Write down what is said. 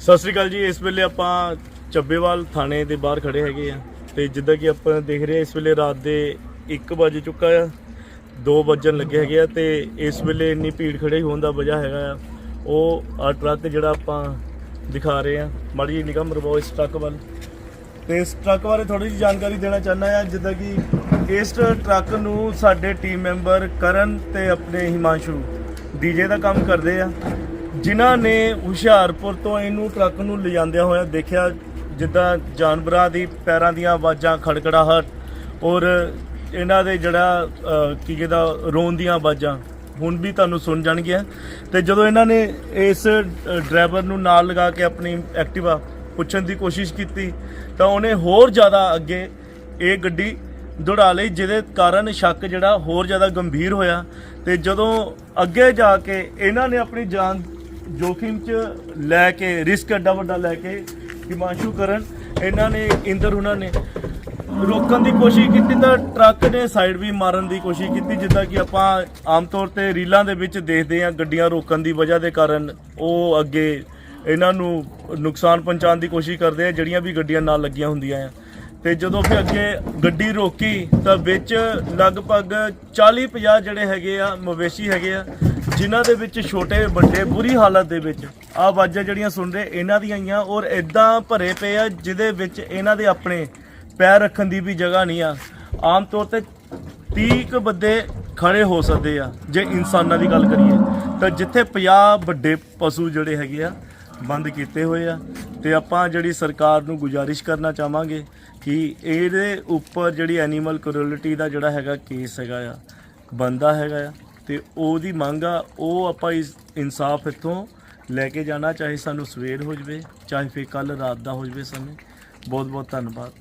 ਸਤਿ ਸ੍ਰੀ ਅਕਾਲ ਜੀ, ਇਸ ਵੇਲੇ ਆਪਾਂ ਚੱਬੇਵਾਲ ਥਾਣੇ ਦੇ ਬਾਹਰ ਖੜੇ ਹੈਗੇ ਆ ਤੇ ਜਿੱਦਾਂ ਕਿ ਆਪਾਂ ਦੇਖ ਰਹੇ ਆ, ਇਸ ਵੇਲੇ ਰਾਤ ਦੇ 1 ਵਜੇ ਚੁੱਕਾ ਆ 2 ਵਜਣ ਲੱਗੇ ਹੈਗੇ ਆ ਤੇ ਇਸ ਵੇਲੇ ਇੰਨੀ ਭੀੜ ਖੜੇ ਹੋਣ ਦਾ ਵਜ੍ਹਾ ਹੈਗਾ ਆ। ਉਹ ਆ ਟਰੱਕ ਜਿਹੜਾ ਆਪਾਂ ਦਿਖਾ ਰਹੇ ਆ, ਮਾੜੀ ਜਿਹੀ ਨਿਗਾਹ ਮਰਵਾਓ ਇਸ ਟਰੱਕ ਵੱਲ। ਤੇ ਇਸ ਟਰੱਕ ਬਾਰੇ ਥੋੜੀ ਜਿਹੀ ਜਾਣਕਾਰੀ ਦੇਣਾ ਚਾਹੁੰਦਾ ਆ, ਜਿੱਦਾਂ ਕਿ ਇਸ ਟਰੱਕ ਨੂੰ ਸਾਡੇ ਟੀਮ ਮੈਂਬਰ ਕਰਨ ਤੇ ਆਪਣੇ ਹਿਮਾਂਸ਼ੂ ਡੀਜੇ ਦਾ ਕੰਮ ਕਰਦੇ ਆ। ਜਿਨ੍ਹਾਂ ਨੇ ਹੁਸ਼ਿਆਰਪੁਰ ਤੋਂ ਇਹਨੂੰ ਟਰੱਕ ਨੂੰ ਲਿਜਾਂਦਿਆਂ ਹੋਇਆ ਦੇਖਿਆ, ਜਿੱਦਾਂ ਜਾਨਵਰਾਂ ਦੀ ਪੈਰਾਂ ਦੀਆਂ ਆਵਾਜ਼ਾਂ ਖੜਕੜਾਹਟ ਔਰ ਇਹਨਾਂ ਦੇ ਜਿਹੜਾ ਕੀ ਕਹਿੰਦਾ, ਰੋਣ ਦੀਆਂ ਆਵਾਜ਼ਾਂ, ਹੁਣ ਵੀ ਤੁਹਾਨੂੰ ਸੁਣ ਜਾਣਗੀਆਂ। ਤੇ ਜਦੋਂ ਇਹਨਾਂ ਨੇ ਇਸ ਡਰਾਈਵਰ ਨੂੰ ਨਾਲ ਲਗਾ ਕੇ ਆਪਣੀ ਐਕਟਿਵਾ ਪੁੱਛਣ ਦੀ ਕੋਸ਼ਿਸ਼ ਕੀਤੀ, ਤਾਂ ਉਹਨੇ ਹੋਰ ਜ਼ਿਆਦਾ ਅੱਗੇ ਇਹ ਗੱਡੀ ਦੌੜਾ ਲਈ, ਜਿਹਦੇ ਕਾਰਨ ਸ਼ੱਕ ਜਿਹੜਾ ਹੋਰ ਜ਼ਿਆਦਾ ਗੰਭੀਰ ਹੋਇਆ। ਤੇ ਜਦੋਂ ਅੱਗੇ ਜਾ ਕੇ ਇਹਨਾਂ ਨੇ ਆਪਣੀ ਜਾਨ ਜੋਖਿਮ 'ਚ ਲੈ ਕੇ, ਰਿਸਕ ਐਡਾ ਵੱਡਾ ਲੈ ਕੇ ਹਿਮਾਂਸ਼ੂ ਕਰਨ, ਇਹਨਾਂ ਨੇ ਇੰਦਰ ਉਹਨਾਂ ਨੇ ਰੋਕਣ ਦੀ ਕੋਸ਼ਿਸ਼ ਕੀਤੀ ਤਾਂ ਟਰੱਕ ਨੇ ਸਾਈਡ ਵੀ ਮਾਰਨ ਦੀ ਕੋਸ਼ਿਸ਼ ਕੀਤੀ, ਜਿੱਦਾਂ ਕਿ ਆਪਾਂ ਆਮ ਤੌਰ ਤੇ ਰੀਲਾਂ ਦੇ ਵਿੱਚ ਦੇਖਦੇ ਹਾਂ ਗੱਡੀਆਂ ਰੋਕਣ ਦੀ ਵਜ੍ਹਾ ਦੇ ਕਾਰਨ, ਉਹ ਅੱਗੇ ਇਹਨਾਂ ਨੂੰ ਨੁਕਸਾਨ ਪਹੁੰਚਾਉਣ ਦੀ ਕੋਸ਼ਿਸ਼ ਕਰਦੇ ਆ, ਜਿਹੜੀਆਂ ਵੀ ਗੱਡੀਆਂ ਨਾਲ ਲੱਗੀਆਂ ਹੁੰਦੀਆਂ ਆ। ਤੇ ਜਦੋਂ ਫਿਰ ਅੱਗੇ ਗੱਡੀ ਰੋਕੀ ਤਾਂ ਵਿੱਚ ਲਗਭਗ 40 50 ਜਿਹੜੇ ਹੈਗੇ ਆ, ਮਵੇਸ਼ੀ ਹੈਗੇ ਆ, ਜਿਨ੍ਹਾਂ ਦੇ ਵਿੱਚ ਛੋਟੇ ਵੱਡੇ ਬੁਰੀ ਹਾਲਤ ਦੇ ਵਿੱਚ ਆਵਾਜ਼ਾਂ ਜਿਹੜੀਆਂ ਸੁਣ ਰਹੇ, ਇਹਨਾਂ ਦੀਆਂ ਆਈਆਂ ਔਰ ਇਦਾਂ ਭਰੇ ਪਏ ਆ ਜਿਹਦੇ ਵਿੱਚ ਇਹਨਾਂ ਦੇ ਆਪਣੇ ਪੈਰ ਰੱਖਣ ਦੀ ਵੀ ਜਗ੍ਹਾ ਨਹੀਂ ਆ। ਆਮ ਤੌਰ ਤੇ 30 ਕੁ ਬੰਦੇ ਖੜੇ ਹੋ ਸਕਦੇ ਆ, ਜੇ ਇਨਸਾਨਾਂ ਦੀ ਗੱਲ ਕਰੀਏ। ਤਾਂ ਜਿੱਥੇ 50 ਵੱਡੇ ਪਸ਼ੂ ਜਿਹੜੇ ਹੈਗੇ ਆ, ਬੰਦ ਕੀਤੇ ਹੋਏ ਆ ਤੇ ਆਪਾਂ ਜਿਹੜੀ ਸਰਕਾਰ ਨੂੰ ਗੁਜ਼ਾਰਿਸ਼ ਕਰਨਾ ਚਾਹਾਂਗੇ ਕਿ ਇਹਦੇ ਉੱਪਰ ਜਿਹੜੀ ਐਨੀਮਲ ਕਰੋਲਿਟੀ ਦਾ ਜਿਹੜਾ ਹੈਗਾ ਕੇਸ ਹੈਗਾ ਆ ਬੰਦਾ ਹੈਗਾ ਆ, ਤੇ ਉਹਦੀ ਮੰਗ ਆ, ਉਹ ਆਪਾਂ ਇਸ ਇਨਸਾਫ ਇੱਥੋਂ ਲੈ ਕੇ ਜਾਣਾ, ਚਾਹੇ ਸਾਨੂੰ ਸਵੇਰ ਹੋ ਜਵੇ, ਚਾਹੇ ਫੇਰ ਕੱਲ ਰਾਤ ਦਾ ਹੋ ਜਵੇ ਸਮੇਂ। ਬਹੁਤ ਬਹੁਤ ਧੰਨਵਾਦ।